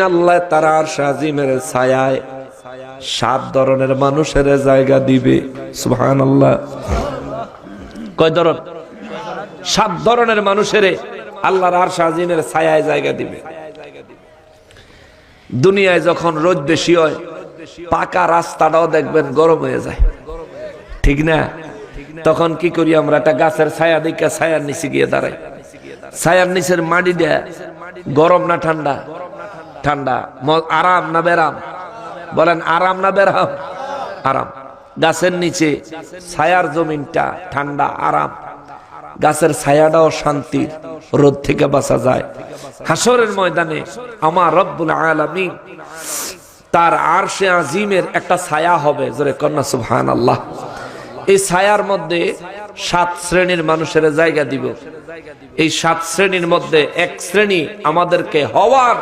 আল্লাহ তারা আর সাজিমের সাত ধরনের মানুষের জায়গা দিবে। সুহান আল্লাহ কয় ধরন? সাত ধরনের মানুষের আল্লাহর আর সাজিমের জায়গা দিবে। দুনিয়ায় যখন রোদ বেশি হয়, পাকা রাস্তাটাও দেখবেন গরম হয়ে যায়। ঠিক না? তখন কি করি আমরা? একটা গাছের ছায়া দিকে ছায়ার নিচে গিয়ে দাঁড়াই। ছায়ার নিচের মাটি দেয়া, গরম না ঠান্ডা? ঠান্ডা। আরাম না বেরাম বলেন, আরাম না বেরাম আরাম। গাছের নিচে ছায়ার জমিনটা ঠান্ডা, আরাম। গাছের ছায়াটাও শান্তির রোদ থেকে বাঁচা যায়। হাসরের ময়দানে আমার রব্বুল আলামিন তার আরশে আজিমের একটা ছায়া হবে, জোরে কন্যা সুবহান আল্লাহ এই ছায়ার মধ্যে সাত শ্রেণির মানুষের জায়গা দিব। এই সাত শ্রেণির মধ্যে এক শ্রেণি আমাদেরকে হওয়ার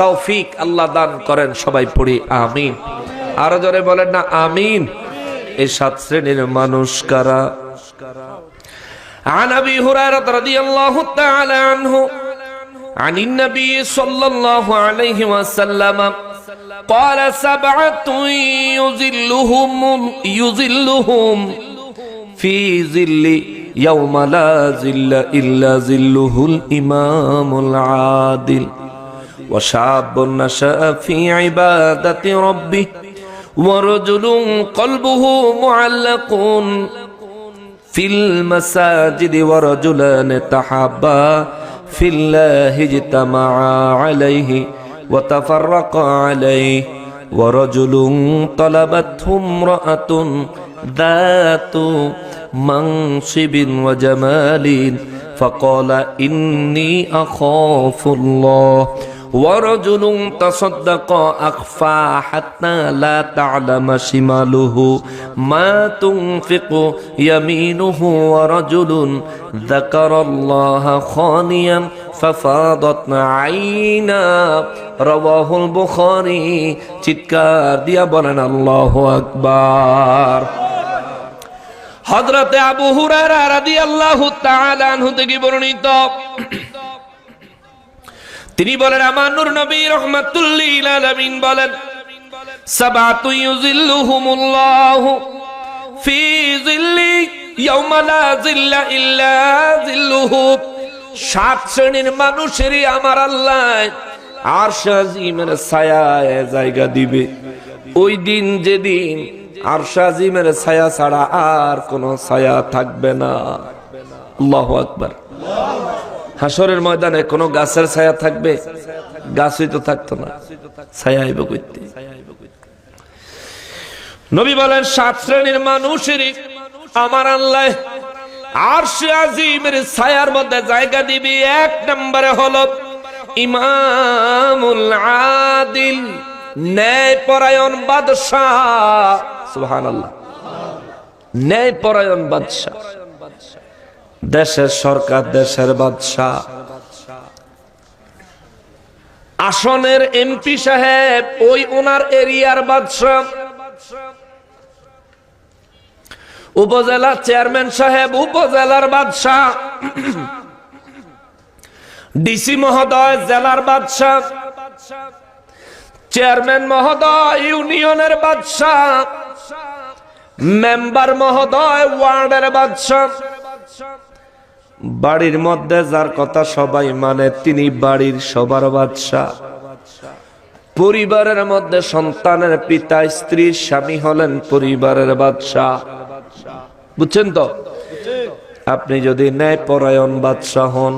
তৌফিক আল্লাহ দান করেন সবাই পড়ি আমিন আরো জোরে বলেন না আমিন এই সাত শ্রেণীর মানুষ কারা عن ابي هريره رضي الله تعالى عنه عن النبي صلى الله عليه وسلم قال سبعة يظلهم يظلهم في ظل يوم لا ظل إلا ظله الإمام العادل وشاب نشأ في عبادة ربه ورجل قلبه معلق في المساجد ورجلان تحابا في الله اجتمعا عليه وتفرقا عليه ورجل طلبته امرأة ذات منصب وجمال فقال إني أخاف الله ورجل تصدق أخفى حتى لا تعلم شماله ما تنفق يمينه ورجل ذكر الله خاليا ففاضت عينا رواه البخاري চিৎকার দিয়া বলেন আল্লাহ আকবার হযরতে আবু হুরায়রা রাদিয়াল্লাহু তাআলা আনহু থেকে বর্ণিত তিনি বলেন, আমার নূর নবী রহমাতুল্লিল আলামিন বলেন, সাবাতু ইউজিল্লুহুমুল্লাহু ফি জিল্লি ইয়াউমা লা জিল্লা ইল্লা জিল্লুহু সাত শ্রেণির মানুষেরই আমার আল্লাহ আর শাজিমের ছায়ায় জায়গা দিবে। ওই দিন যেদিন আর শাজিমের ছায়া ছাড়া আর কোনো ছায়া থাকবে না। আল্লাহু আকবার। হাসরের ময়দানে কোনো গাছের ছায়া থাকবে? গাছই তো থাকতো না। ছায়া আইব করতে নবী বলেন, সাত শ্রেণির মানুষেরই আমার আল্লাহ আর সে ছায়ার মধ্যে জায়গা দিবি। এক নম্বরে হলো ইমামুল আদিল ন্যায় পরায়ণ বাদশাহ। সুবহানাল্লাহ। ন্যায় পরায়ণ বাদশাহ। দেশের সরকার, দেশের বাদশাহ। আসনের এমপি সাহেব, ওই ওনার এরিয়ার বাদশাহ। উপজেলা চেয়ারম্যান সাহেব, উপজেলার বাদশাহ। ডিসি মহোদয়, জেলার বাদশাহ। চেয়ারম্যান মহোদয়, ইউনিয়নের বাদশাহ। মেম্বার মহোদয়, ওয়ার্ডের বাদশাহ। বাড়ির মধ্যে যার কথা সবাই মানে তিনি বাড়ির সবার বাদশাহ। পরিবারের মধ্যে সন্তানের পিতা, স্ত্রী, স্বামী হলেন পরিবারের বাদশাহ। বুঝছেন তো? আপনি যদি ন্যায় পরায়ণ বাদশাহ হন,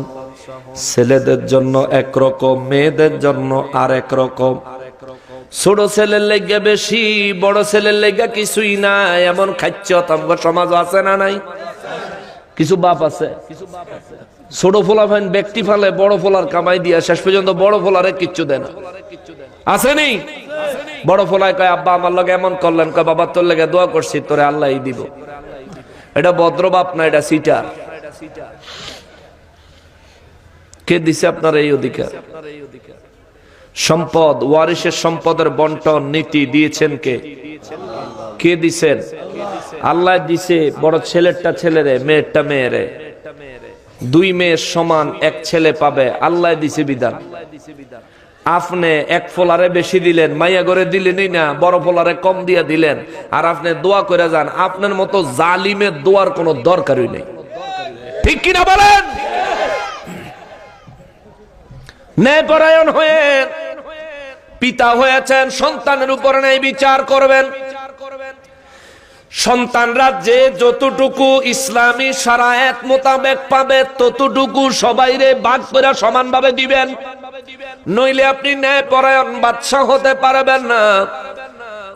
ছেলেদের জন্য একরকম মেয়েদের জন্য আর এক রকম। ছোট ছেলের লেগে বেশি, বড় ছেলের লেগে কিছুই নাই, এমন খাচ্ছ সমাজ আছে না নাই? কিছু বাপ আছে। ছোট ফোলা ফাইন ব্যক্তি ফালে বড় ফোলার কামাই দিয়া শেষ পর্যন্ত বড় ফোলারে কিচ্ছু দেয় না। আসেনি বড় ফোলায় কয়, আব্বা, আমার লগে এমন করলেন। কয়, বাবা, তোর লেগে দোয়া করছি, তোরে আল্লাহ দিব। এটা ভদ্র বাপ না, এটা সিটার। কে দিছে আপনার এই অধিকার? সম্পদ ওয়ারিসের সম্পদের বন্টন, নীতি দিয়েছেন কে? কে দিছেন? আল্লাহ দিছে, বড় ছেলেরটা ছেলেরে মেয়েরটা মেয়েরে দুই মেয়ের সমান এক ছেলে পাবে, আল্লাহ দিছে বিধান। আপনি এক ফোলারে বেশি দিলেন, মাইয়া করে দিলেনই না, বড় ফোলারে কম দিয়া দিলেন। আর আপনি দোয়া করে যান, আপনার মতো জালিমের দোয়ার কোনো দরকারই নেই। ঠিক কিনা বলেন? ন্যায়পরায়ণ হয়ে পিতা হয়েছেন, সন্তানের উপর ন্যায় বিচার করবেন। সন্তানরা যে যতটুকু ইসলামী সারায়াত মোতাবেক পাবে, ততটুকু সবাইরে ভাগ করে সমানভাবে দিবেন। নইলে আপনি ন্যায় পরায়ণ বাদশাহ হতে পারবেন না।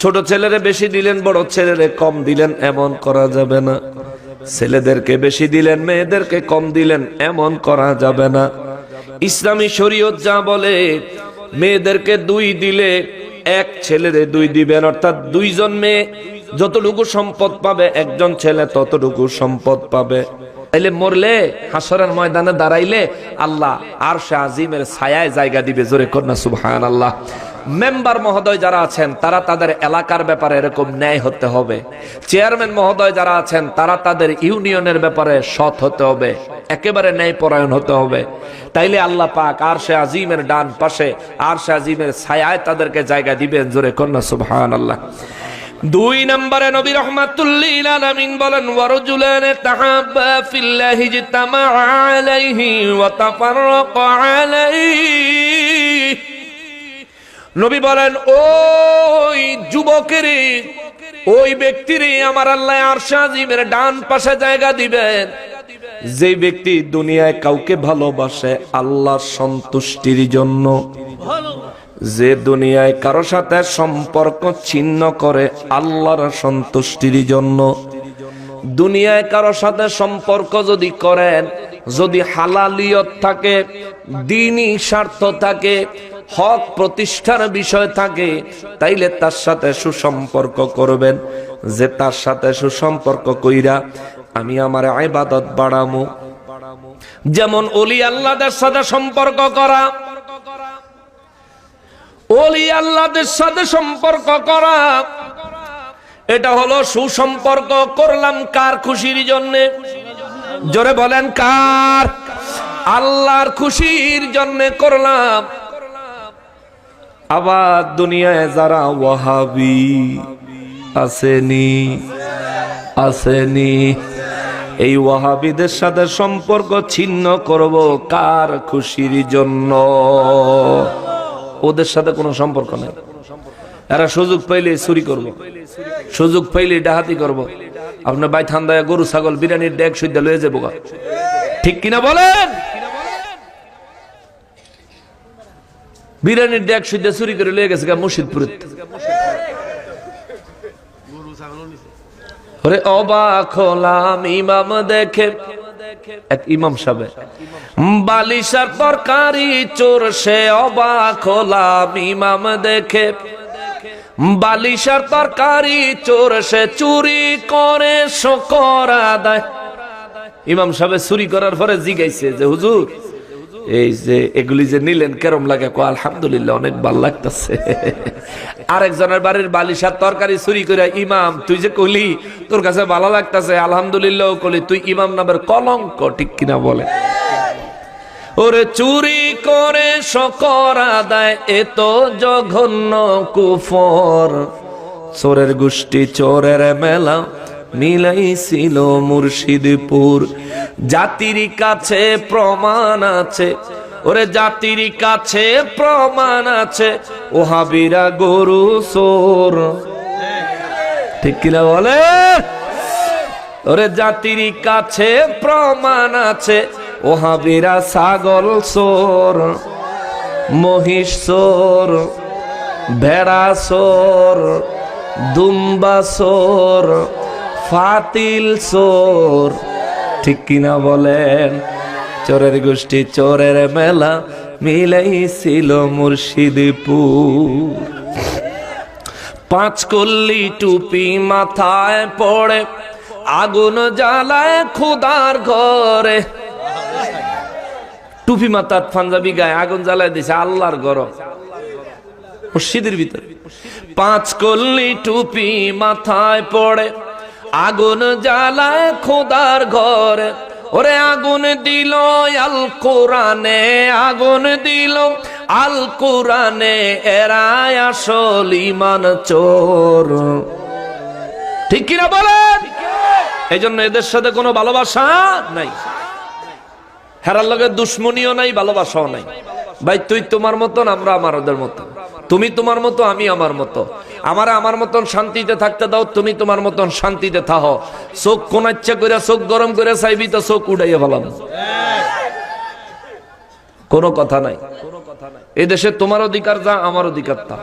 ছোট ছেলেরে বেশি দিলেন, বড় ছেলেরে কম দিলেন, এমন করা যাবে না। ছেলেদেরকে বেশি দিলেন, মেয়েদেরকে কম দিলেন, এমন করা যাবে না। ইসলামী শরীয়ত যা বলে, মেয়েদেরকে দুই দিলে এক ছেলেরে দুই দিবেন, অর্থাৎ দুইজন মেয়ে, যতটুকু সম্পদ পাবে, একজন ছেলে ততটুকু সম্পদ পাবে। তাইলে মরলে হাসরের ময়দানে দাঁড়াইলে আল্লাহ আর সে আজিমের ছায়ায় জায়গা দিবে, জোরে কন্যা সুবহান আল্লাহ মেম্বার মহোদয় যারা আছেন, তারা তাদের এলাকার ব্যাপারে এরকম ন্যায় হতে হবে। চেয়ারম্যান মহোদয় যারা আছেন, তারা তাদের ইউনিয়নের ব্যাপারে সৎ হতে হবে। একেবারে ন্যায় পরায়ণ হতে হবে। তাইলে আল্লাহ পাক আর সে আজিমের ডান পাশে আর সে আজিমের ছায়ায় তাদেরকে জায়গা দিবেন জোরে কন্যা সুবহান আল্লাহ দুই নম্বরে নবী রহমাতুল্লিল আলামিন বলেন নবী বলেন, ওই যুবকের ওই ব্যক্তির আমার আল্লাহ আর সাজিমের ডান পাশে জায়গা দিবেন। যে ব্যক্তি দুনিয়ায় কাউকে ভালোবাসে আল্লাহর সন্তুষ্টির জন্য। যে দুনিয়ায় কারও সাথে সম্পর্ক ছিন্ন করে, আল্লাহর সন্তুষ্টির জন্য। দুনিয়ায় কারও সাথে সম্পর্ক যদি করেন, যদি হালালিয়ত থাকে, দিনই স্বার্থ থাকে, হক প্রতিষ্ঠার বিষয় থাকে, তাইলে তার সাথে সুসম্পর্ক করবেন। যে তার সাথে সুসম্পর্ক কইরা আমি আমার আইবাদত বাড়ামু। যেমন অলি আল্লাহদের সাথে সম্পর্ক করা। অলি আল্লাহদের সাথে সম্পর্ক করা। এটা হলো সুসম্পর্ক করলাম কার খুশির জন্য? জোরে বলেন, কার? আল্লাহর খুশির জন্য করলাম। আবার দুনিয়ায় যারা ওয়াহাবি আসেনি আসেনি এই ওয়াহাবিদের সাথে সম্পর্ক ছিন্ন করব কার খুশির জন্য ওদের সাথে কোনো সম্পর্ক নেই এরা সুযোগ পাইলে চুরি করব। সুযোগ পাইলে ডাহাতি করব। আপনার বাই ঠান্দায় গরু, ছাগল, বিরিয়ানির ডেক সুদ্ধা লয়ে যাব। ঠিক কিনা বলেন বিরিয়ানির ডেক সুদ্ধা চুরি করে লয়ে গেছে গা মুর্শিদপুর ওরে অবাক হলাম, ইমাম দেখে। এক ইমাম সাহেব, বালিশার তরকারি চোর, সে অবাক হলাম, ইমাম দেখে। বালিশার তরকারি চোর, সে চুরি করে শকর আদায়। ইমাম সাহেব চুরি করার পরে জিগাইছে যে, হুজুর, এই যে এগুলি যে নিলেন, কেরম লাগে? আলহামদুলিল্লাহ, অনেক ভালো লাগতেছে। আরেকজনের বাড়ির বালিশার তরকারি চুরি করে, ইমাম, তুই যে কলি, তোর কাছে ভালো লাগতেছে, আলহামদুলিল্লাহ কলি, তুই ইমাম নামের কলঙ্ক, ঠিক কিনা বলে? ওরে চুরি করে শকর আদায় এত জঘন্য কুফর। চোরের গোষ্ঠী চোরের মেলা মিলাইছিল মুর্শিদপুর। জাতির কাছে প্রমাণ আছে ওরে জাতির কাছে প্রমাণ আছে, ওহাবিরা গরু সোর ঠিক কিনা বলে? ওরে জাতির কাছে প্রমাণ আছে, ওহাবিরা ছাগল সোর মহিষ সোর ভেড়া সোর দুম্বা সোর ফাতিল সোর ঠিক কিনা বলেন? চোরের গোষ্ঠী, চোরের মেলা মিলাইছিল মুর্শিদপুর। পাঁচ কল্লি টুপি মাথায় পড়ে, আগুন জ্বালায় খুদার ঘরে। টুপি মাথার পাঞ্জাবি গায়ে আগুন জ্বালায় দিছে, আল্লাহর গরম। মসজিদের ভিতরে। পাঁচ কল্লি টুপি মাথায় পড়ে, আগুন জ্বালায় খোদার ঘরে। ওরে আগুন দিল আল কোরআনে, আগুন দিল আল কোরআনে, এরাই আসল ইমান চোর। ঠিক কিনা বলেন? এই জন্য এদের সাথে কোনো ভালোবাসা নাই। হেরার লগে দুশ্মনীয় নাই, ভালোবাসাও নাই। ভাই, তুই তোমার মতন, আমরা আমাদের মতন। তুমি তোমার মতো, আমি আমার মতো। আমার আমার মতন শান্তিতে থাকতে দাও, তুমি তোমার মতন শান্তিতে থাকো চোখ কোন ইচ্ছা করে চোখ গরম করে চাইবি তো চোখ উড়াইয়া ফেলাম। কোনো কথা নাই। এই দেশে তোমার অধিকার যা, আমার অধিকার তা।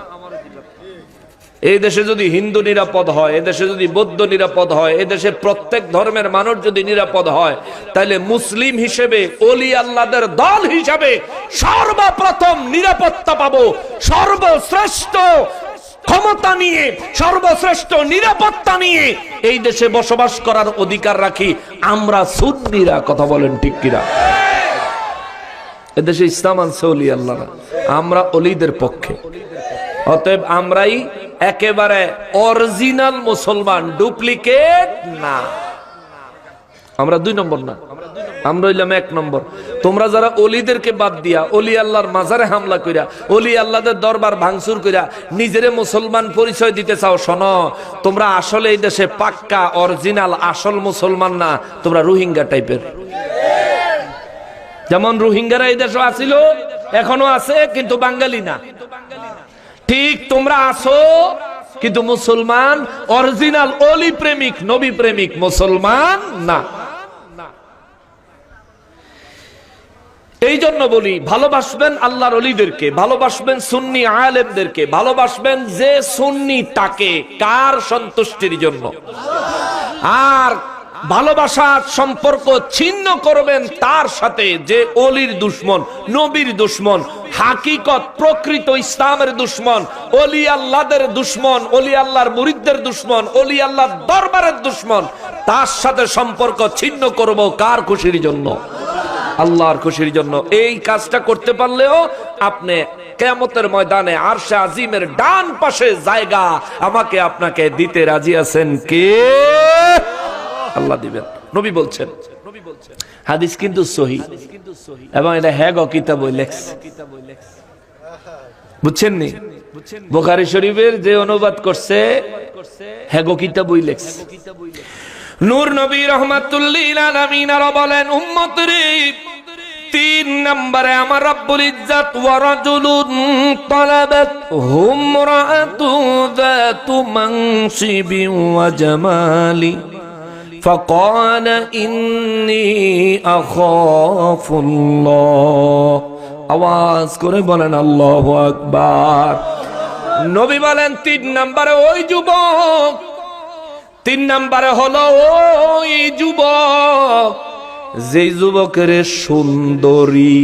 এই দেশে যদি হিন্দু নিরাপদ হয় এ দেশে যদি বৌদ্ধ নিরাপদ হয় এ দেশে প্রত্যেক ধর্মের মানুষ যদি নিরাপদ হয় তাহলে মুসলিম হিসেবে অলি আল্লাদের দল হিসাবে সর্বপ্রথম নিরাপত্তা পাবো। সর্বশ্রেষ্ঠ ক্ষমতা নিয়ে, সর্বশ্রেষ্ঠ নিরাপত্তা নিয়ে এই দেশে বসবাস করার অধিকার রাখি। আমরা সুন্নিরা, কথা বলেন ঠিক কিরা এদেশে ইসলাম আনছে অলি আল্লাহ আমরা অলিদের পক্ষে। অতএব আমরাই একেবারে অরিজিনাল মুসলমান ডুপ্লিকেট না। আমরা দুই নম্বর না। আমরা হইলাম এক নম্বর। তোমরা যারা অলিদেরকে বাদ দিয়া, অলি আল্লাহর মাজারে হামলা কইরা, অলি আল্লাহদের দরবার ভাঙচুর কইরা নিজেরে মুসলমান পরিচয় দিতে চাও, শোন, তোমরা আসলে এই দেশে পাক্কা, অরিজিনাল, আসল মুসলমান না, তোমরা রোহিঙ্গা টাইপের। যেমন রোহিঙ্গারা এই দেশে আছিল, এখনও আছে, কিন্তু বাঙালি না। ঠিক তোমরা আসো কিন্তু মুসলমান, অরিজিনাল, অলি প্রেমিক, নবী প্রেমিক মুসলমান না। এই জন্য বলি, ভালোবাসবেন আল্লাহর অলিদেরকে, ভালোবাসবেন সুন্নি আলেমদেরকে, ভালোবাসবেন যে সুন্নি তাকে, কার সন্তুষ্টির জন্য। আর ভালোবাসার সম্পর্ক ছিন্ন করবেন তার সাথে যে অলির দুশ্মন, নবীর দুশ্মন, হাকিকত প্রকৃত ইসলামের দুশ্মন, অলি আল্লাহদের দুশ্মন, অলি আল্লাহর মুরিদদের দুশ্মন, অলি আল্লাহর দরবারের দুশ্মন, তার সাথে সম্পর্ক ছিন্ন করব কার খুশির জন্য? আল্লাহর খুশির জন্য। এই কাজটা করতে পারলেও আপনি কেমতের ময়দানে আরশে আজিমের ডান পাশে জায়গা আমাকে আপনাকে দিতে রাজি আছেন কে? আল্লাহ দিবেন। নবী বলছেন। হাদিস কিন্তু সহি। এবং এটা হ্যাগ কিতাব বুঝছেন নি বোখারি শরীফের যে অনুবাদ করছে হ্যাগো কিতাব লেখস নূর নবী রহমাতুল্লিল আলামিন আরও বলেন, উম্মত রে তিন নম্বরে আমার রব্বুল ইজ্জাত ওয়া রাজুলুন তালাবাত হুম রাআতু যাতু মানসিবি ওয়া জামালি فقال إني أخاف الله আওয়াজ করে বলেন আল্লাহ আকবার নবী বলেন তিন নম্বরে ওই যুবক তিন নম্বরে হলো ওই যুবক যে যুবকের সুন্দরী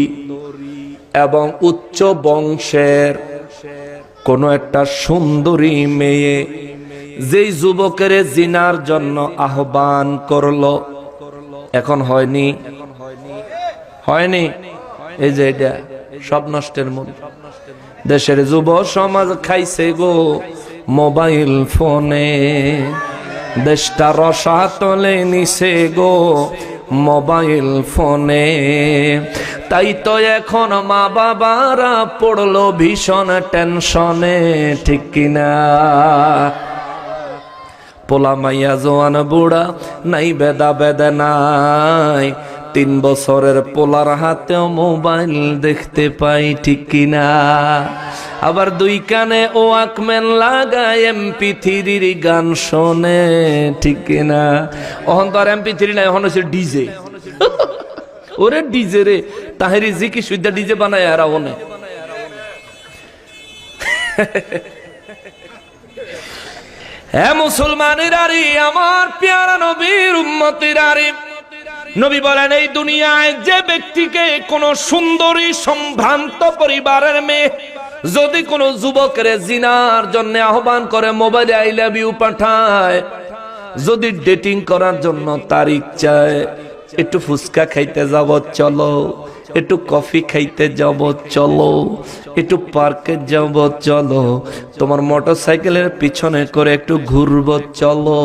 এবং উচ্চ বংশের কোন একটা সুন্দরী মেয়ে যেই যুবকের জিনার জন্য আহ্বান করল, এখন হয়নি? হয়নি? এই যে এটা সব নষ্টের মূল। দেশের যুব সমাজ খাইছে গো মোবাইল ফোনে। দেশটা রসা তলে নিছে গো। মোবাইল ফোনে। তাই তো এখন মা বাবারা পড়ল ভীষণ টেনশনে, ঠিক কিনা? পোলা মাইয়া জোয়ান বুড়া, নাই বেদা বেদা নাই। তিন বছরের পোলার হাতেও মোবাইল দেখতে পাই, ঠিক কিনা? আবার দুই কানে ও আকমেন লাগায় এমপি থ্রির গান শোনে, ঠিক কিনা? অহন তো আর এমপি থ্রি নাই, এখন হচ্ছে ডিজে। ওরে ডিজে রে, তাহেরি জিকি সুদ্ধা ডিজে বানায় আর ওনে হে মুসলমানের আরে আমার পেয়ারা নবীর উম্মতের আরে নবী বলেন, এই দুনিয়ায় যে ব্যক্তিকে কোনো সুন্দরী সম্ভ্রান্ত পরিবারের মেয়ে যদি কোনো যুবকের জিনার জন্য আহ্বান করে, মোবাইলে আই লাভ ইউ পাঠায়, যদি ডেটিং করার জন্য তারিখ চায় একটু ফুচকা খাইতে যাব, চলো। একটু কফি খাইতে যাব, চলো। একটু পার্কে যাব, চলো। তোমার মোটর সাইকেলের পিছনে করে একটু ঘুরব, চলো।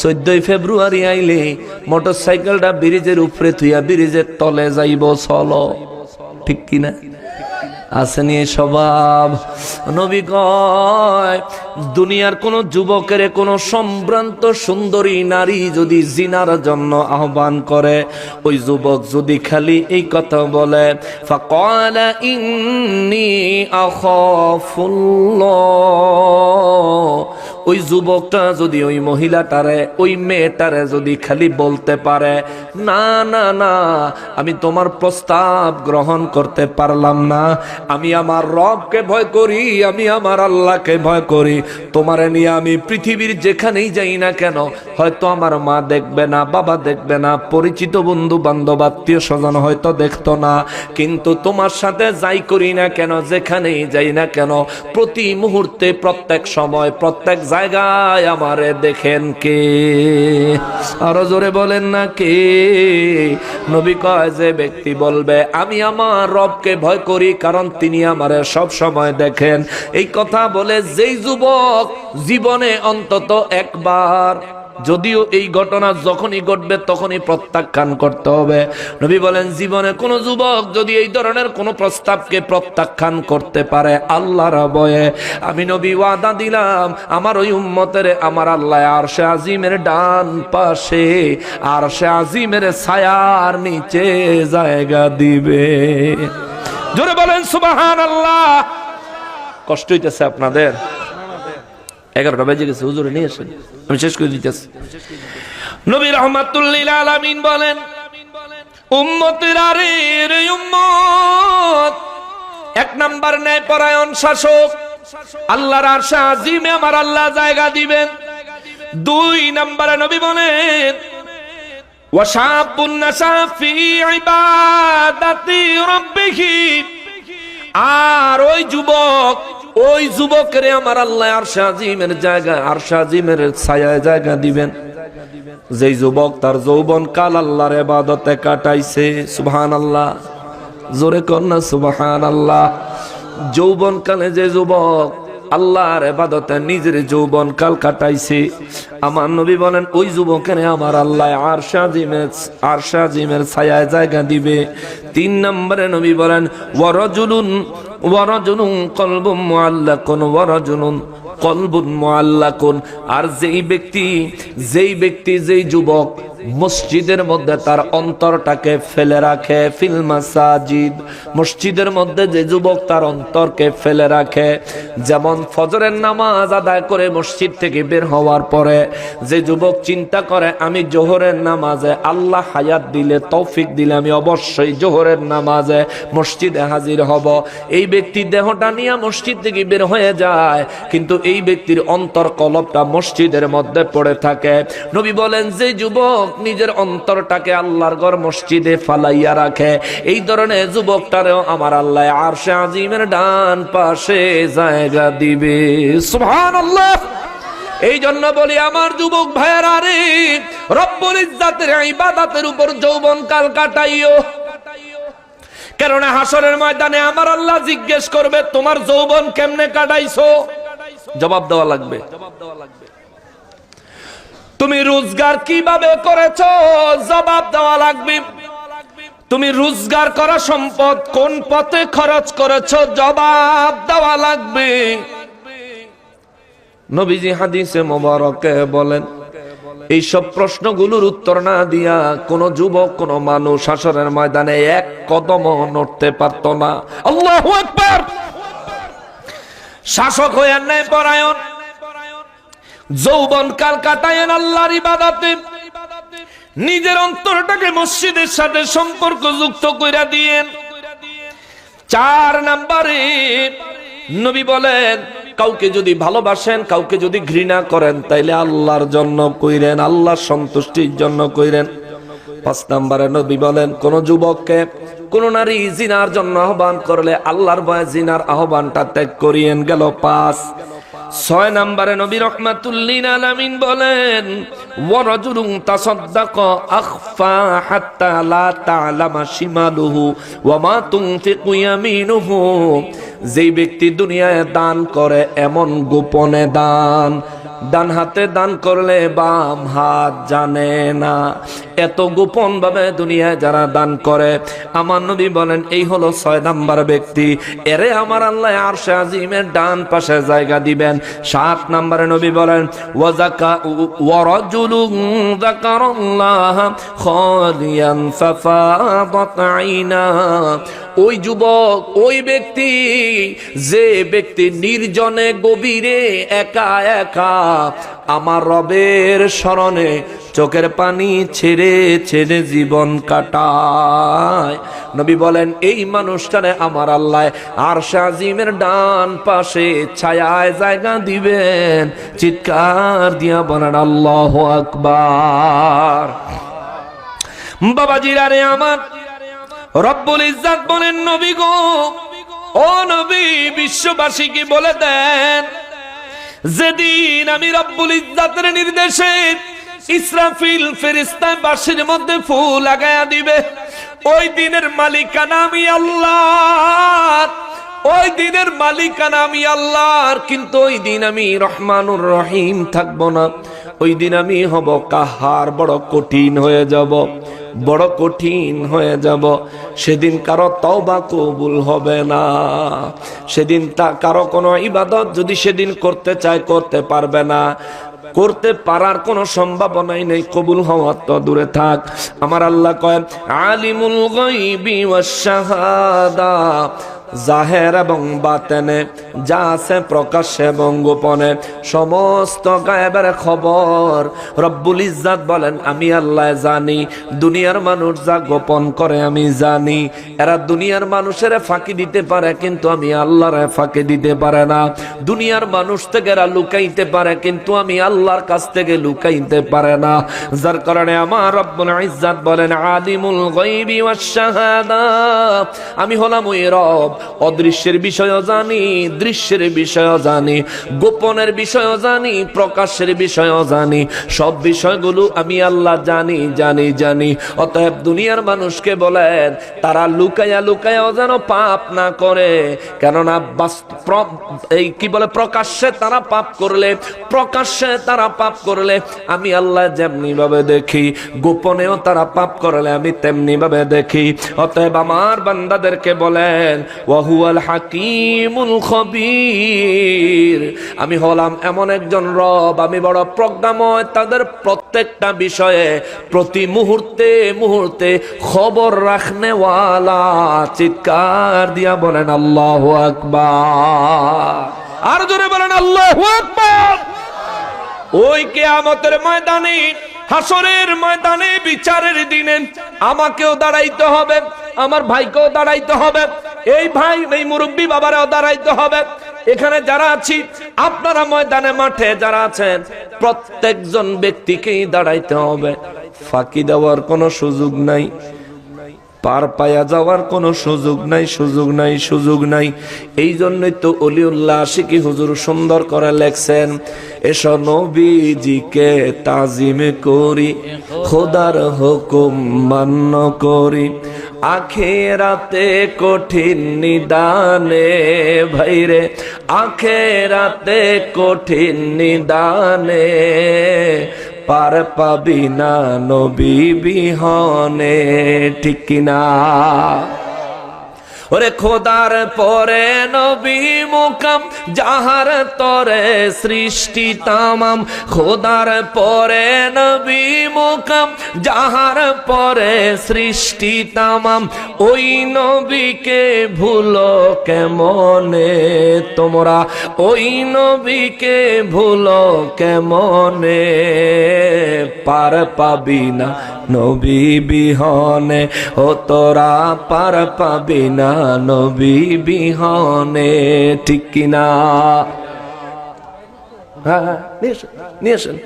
চোদ্দই ফেব্রুয়ারি আইলে মোটর সাইকেলটা ব্রিজের উপরে থুইয়া ব্রিজের তলে যাইব, চলো। ঠিক কিনা? আসেনি স্বভাব। নবী কয়, দুনিয়ার কোন যুবকের কোন সম্ভ্রান্ত সুন্দরী নারী যদি জিনার জন্য আহ্বান করে, ওই যুবক যদি খালি এই কথা বলে, ফাকালা ইন্নি আখাফুল্লাহ। ওই যুবকটা যদি ওই মহিলাটারে, ওই মেয়েটারে যদি খালি বলতে পারে, না না না, আমি তোমার প্রস্তাব গ্রহণ করতে পারলাম না। আমি আমার রবকে ভয় করি, আমি আমার আল্লাহকে ভয় করি। তোমারে নিয়ে আমি পৃথিবীর যেখানেই যাই না কেন, হয়তো আমার মা দেখবে না, বাবা দেখবে না, পরিচিত বন্ধু বান্ধব আত্মীয় স্বজন হয়তো দেখতো না। কিন্তু তোমার সাথে যাই করি না কেন, যেখানেই যাই না কেন, প্রতি মুহূর্তে, প্রত্যেক সময়, প্রত্যেক জায়গায় আমারে দেখেন কে? আরও জোরে বলেন না কে? নবী কয়, যে ব্যক্তি বলবে, আমি আমার রবকে ভয় করি কারণ তিনি আমারে সব সময় দেখেন। এই কথা বলে যেই যুবক জীবনে অন্তত একবার যদিও এই ঘটনা যখনই ঘটবে, তখনই প্রত্যাখ্যান করতে হবে। নবী বলেন, জীবনে কোন যুবক যদি এই ধরনের কোন প্রস্তাবকে প্রত্যাখ্যান করতে পারে আল্লাহর বয়ে আমি নবী ওয়াদা দিলাম, আমার ওই উম্মতের, আমার আল্লাহ আর সে আজিমের ডান পাশে আর সে আজিমের ছায়ার নিচে জায়গা দিবে। জোরে বলেন সুবাহান আল্লাহ কষ্ট হইতেছে আপনাদের? এগারোটা বেজে গেছে, হুজুরে নিয়ে আসেন। আমি শেষ করে দিতেছি। নবী রহমাতুল্লিল আলামিন বলেন, উম্মতের আরে রে উম্মত, এক নাম্বার ন্যায় পরায়ণ শাসক, আল্লাহর আরশে আজিমে আমার আল্লাহ জায়গা দিবেন। দুই নাম্বারে নবী বলেন আর ওই যুবক ওই যুবকের আমার আল্লাহ আর শাহিমের জায়গা আর শাহিমের ছায়া জায়গা দিবেন। যেই যুবক তার যৌবন কাল আল্লাহর এবাদতে কাটাইছে সুবহান আল্লাহ জোরে কন্যা সুবহান আল্লাহ যৌবন কালে যে যুবক আল্লাহর এবাদতে নিজের যৌবন কাল কাটাইছে। আমার নবী বলেন, ওই যুবকের আমার আল্লাহ আর শাহিমের আর শাহিমের ছায়ায় জায়গা দিবে। তিন নম্বরে নবী বলেন, ওয়ারজুলুন ওয়ারজুলুন কলবুম মুআল্লাকুন, ওয়ারজুলুন কলবুন মুআল্লাকুন। আর যেই ব্যক্তি যেই ব্যক্তি, যেই যুবক মসজিদের মধ্যে তার অন্তরটাকে ফেলে রাখে, ফিল মাসাজিদ। মসজিদের মধ্যে যে যুবক তার অন্তরকে ফেলে রাখে। যেমন ফজরের নামাজ আদায় করে মসজিদ থেকে বের হওয়ার পরে যে যুবক চিন্তা করে, আমি জোহরের নামাজে আল্লাহ হায়াত দিলে, তৌফিক দিলে, আমি অবশ্যই জোহরের নামাজে মসজিদে হাজির হব। এই ব্যক্তি দেহটা নিয়ে মসজিদ থেকে বের হয়ে যায়, কিন্তু এই ব্যক্তির অন্তর কলপটা মসজিদের মধ্যে পড়ে থাকে। নবী বলেন, যে যুবক নিজের অন্তরটাকে আল্লাহর ঘর মসজিদে ফালাইয়া রাখে। এই ধরনের যুবকটারেও আমার আল্লাহ আর সে আজিমের ডান পাশে জায়গা দিবে। সুবহানাল্লাহ। এই জন্য বলি আমার যুবক ভাইয়ের রব্বুল ইজ্জাতের উপর যৌবন কাল কাটাইও। কেননা হাসরের ময়দানে আমার আল্লাহ জিজ্ঞেস করবে, তোমার যৌবন কেমনে কাটাইছো? জবাব দেওয়া লাগবে জবাব দেওয়া লাগবে। তুমি রোজগার কীভাবে করেছ? জবাব দেওয়া লাগবে। তুমি রোজগার করা সম্পদ কোন পথে খরচ করেছ? জবাব দেওয়া লাগবে। নবীজি হাদিসে মোবারকে বলেন, এইসব প্রশ্নগুলোর উত্তর না দিয়া কোন যুবক, কোন মানুষ হাসরের ময়দানে এক কদম নড়তে পারত না। আল্লাহ শাসক হয়ে ন্যায় পরায়ণ যৌবন কাল কাটায়েন আল্লাহর ইবাদতে। নিজের অন্তরটাকে মসজিদের সাথে সম্পর্ক যুক্ত কইরা দিয়েন। চার নাম্বারে নবী বলেন, কাউকে যদি ভালোবাসেন, কাউকে যদি ঘৃণা করেন, তাইলে আল্লাহর জন্য কইরেন, আল্লাহর সন্তুষ্টির জন্য কইরেন। পাঁচ নাম্বারে নবী বলেন, কোন যুবককে কোন নারী জিনার জন্য আহ্বান করলে আল্লাহর ভয়ে জিনার আহ্বানটা ত্যাগ করিয়েন। গেল পাঁচ। ছয় নম্বরে নবী রহমাতুল্লিন আলামিন বলেন ওয়ারাজুলুন তাসাদদাক আখফা হাত্তা লা তা'লামা শিমালুহু ওয়া মা তুনফিকু ইয়ামিনুহু। যেই ব্যক্তি দুনিয়ায় দান করে, এমন গোপনে দান। ডান হাতে দান করলে বাম হাত জানে না। এত গোপন ভাবে দুনিয়ায় যারা দান করে, আমার নবী বলেন, এই হলো ছয় নাম্বার ব্যক্তি। এরে আমার আল্লাহ আর আজিমের ডান পাশে জায়গা দিবেন। সাত নাম্বারে নবী বলেন ওয়াজাকা ওয়ারাজুলুন যাকারাল্লাহ খালিয়ান ফাফাদাত আইনা। ওই যুবক, ওই ব্যক্তি, যে ব্যক্তি নির্জনে গভীরে একা একা আমার রবের স্মরণে চোখের পানি ছেড়ে ছেড়ে জীবন কাটায়। নবী বলেন, এই মানুষটারে আমার আল্লাহ আর শাজিমের ডান পাশে ছায়ায় জায়গা দিবেন। চিৎকার দিয়া বলেন, আল্লাহ আকবার। বাবাজিরা রে আমার রব্বুল ইজ্জাত বলেন, নবী গো, ও নবী বিশ্ববাসীকে বলে দেন? যেদিন আমি রব্বুল ইজ্জাতের নির্দেশে ইসরাফিল ফেরিস্তা বাসির মধ্যে ফুল লাগায়া দিবে, ওই দিনের মালিকানা আমি আল্লাহ ওই দিনের মালিকানা আমি আল্লাহর, কিন্তু ওই দিন আমি রহমানুর রহিম থাকব না। ওই দিন আমি হব কাহার বড় কঠিন হয়ে যাব। বড় কঠিন হয়ে যাব। সেদিন কারও তওবা কবুল হবে না। সেদিন তা কারও কোনো ইবাদত যদি সেদিন করতে চায়, করতে পারবে না। করতে পারার কোনো সম্ভাবনাই নেই, কবুল হওয়ার তো দূরে থাক। আমার আল্লাহ কয়, আলিমুল গাইবি ওয়াশ শাহাদা। জাহের এবং বাতেনে, যা আছে প্রকাশ্যে এবং গোপনে। সমস্ত গায়েবের খবর রব্বুল ইজ্জাত বলেন, আমি আল্লাহ জানি, দুনিয়ার মানুষ যা গোপন করে আমি জানি। এরা দুনিয়ার মানুষের ফাঁকি দিতে পারে, কিন্তু আমি আল্লাহর ফাঁকি দিতে পারে না। দুনিয়ার মানুষ থেকে এরা লুকাইতে পারে, কিন্তু আমি আল্লাহর কাছ থেকে লুকাইতে পারে না। যার কারণে আমার রব্বুল ইজ্জাত বলেন ওয়াস শাহাদা, আমি হলাম ওই রব অদৃশ্যের বিষয়ও জানি, দৃশ্যের বিষয়ও জানি, গোপনের বিষয়ও জানি, প্রকাশের বিষয়ও জানি। সব বিষয়গুলো আমি আল্লাহ জানি জানি জানি। অতএব দুনিয়ার মানুষকে বলেন, তারা লুকাইয়া লুকাইয়াও যেন পাপ না করে। কেননা এই কি বলে, প্রকাশ্যে তারা পাপ করলে, প্রকাশ্যে তারা পাপ করলে, আমি আল্লাহ যেমনি ভাবে দেখি, গোপনেও তারা পাপ করলে আমি তেমনি ভাবে দেখি। অতএব আমার বান্দাদেরকে বলেন ওয়াহুয়াল হাকিমুল খবির। আমি হলাম এমন একজন রব, আমি বড় প্রজ্ঞাময়, তাদের প্রত্যেকটা বিষয়ে প্রতি মুহূর্তে মুহূর্তে খবর রাখনেওয়ালা, চিৎকার দিয়া বলেন, আল্লাহ আকবার। আর জোরে বলেন, আল্লাহ আকবার। ওই কেয়ামতের ময়দানে হাসরের ময়দানে বিচারের দিনে আমাকেও দাঁড়াইতে হবে। আমার ভাইকেও দাঁড়াইতে হবে। এই ভাই, এই মুরব্বী বাবারাও দাঁড়াইতে হবে। এখানে যারা আছি, আপনারা ময়দানে মাঠে যারা আছেন, প্রত্যেকজন ব্যক্তিকেই দাঁড়াইতে হবে। ফাঁকি দেওয়ার কোনো সুযোগ নাই। পার পায়া যাওয়ার কোনো সুযোগ নাই সুযোগ নাই সুযোগ নাই। এই জন্যই তো অলিউল্লাহ আশিকি হুজুর সুন্দর করে লেখছেন, এসো নবীজিকে তাজিম করি, খোদার হুকুম মান্য করি। আখেরাতে কঠিন নিদানে ভাইরে আখেরাতে কঠিন নিদানে পার পাবি না নবী বিহনে ঠিক কিনা? ওরে খোদার পরে নবী মুকাম, যাহার তরে সৃষ্টি তামাম। খোদার পরে নবী মুকাম, যাহার পরে সৃষ্টি তামাম। ওই নবীকে ভুলো কেমনে তোমরা? ওই নবীকে ভুলো কেমনে? পার পাবি না নবী বিহনে, ও তোরা পার পাবি না নবী বিহনে। ঠিক কিনা হ্যাঁ হ্যাঁ নিয়ে আসেন,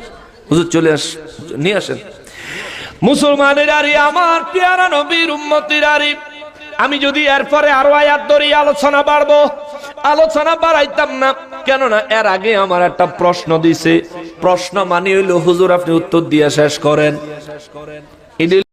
নিয়ে মুসলমানের আরে, আমার পেয়ারা নবীর উম্মতির আরে, আমি যদি এরপরে আরও আয়াত ধরে আলোচনা বাড়বো, আলোচনা বাড়াইতাম না। কেননা এর আগে আমার একটা প্রশ্ন দিছে। প্রশ্ন মানি হইল, হুজুর আপনি উত্তর দিয়ে শেষ করেন। It